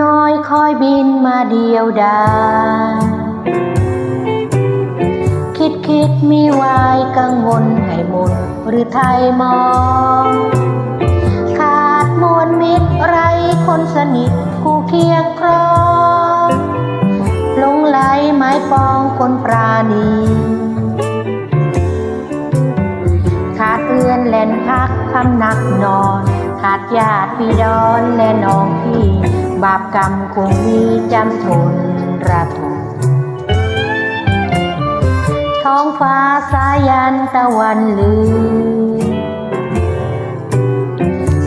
น้อยคอยบินมาเดียวดายคิดคิดมีวายกังวลให้หมนหรือไทยมอง ขาดมวลมิตรไรคนสนิทคู่เคียงครองหลงไหลไม้ปองคนปราณีขาดเอื้อนแหล่นพักคำหนักนอน ขาดญาติพี่ดอนและน้องพี่ บาปกรรมคงมีจำทนระทมท้องฟ้าสายันตะวันลือ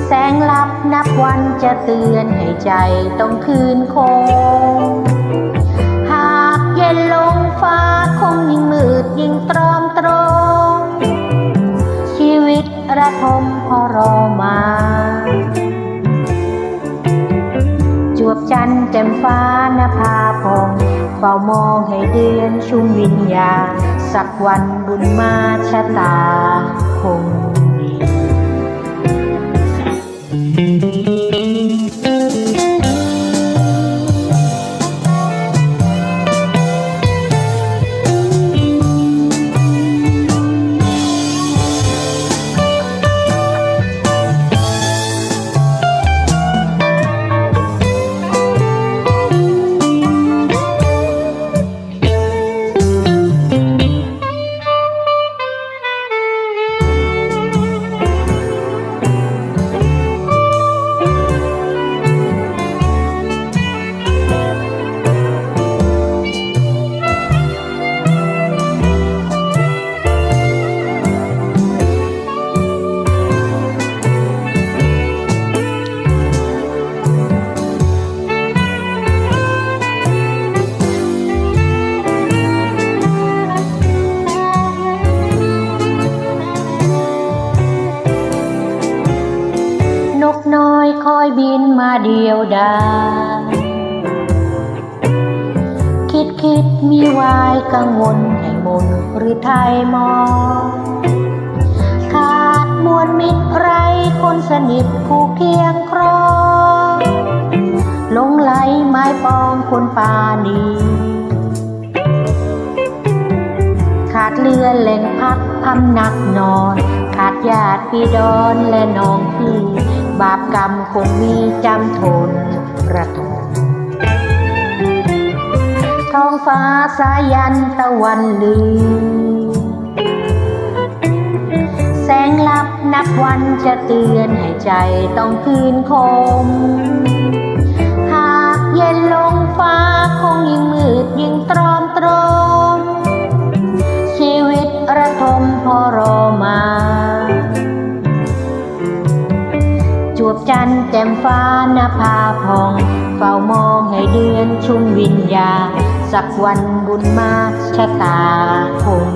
แสงลับนับวันจะเตือนให้ใจต้องคืนคง พอรอมา จวบจันทร์แจ่มฟ้านภาพงเฝ้ามองให้เดือนชุ่มวิญญา สักวันบุญมาชะตาคง อยคอยบินมาเดียวดายคิดคิดมีวายกังวลให้มนหรือไทยมอง ขาดมวลมิตรไรคนสนิทคู่เคียงครองหลงไหลไม้ปองคนปานีขาดเรือแหล่งพักพำหนักนอน ญาติพี่ดอนและน้องพี่บาปกรรมคงมีจำทนระทมท้องฟ้าสายันตะวันลือ แสงลับนับวันจะเตือนให้ใจต้องคืนคม มฟ้านภาพอง เฝ้ามองให้เดือนชุ่มวิญญา สักวันบุญมาชะตาคง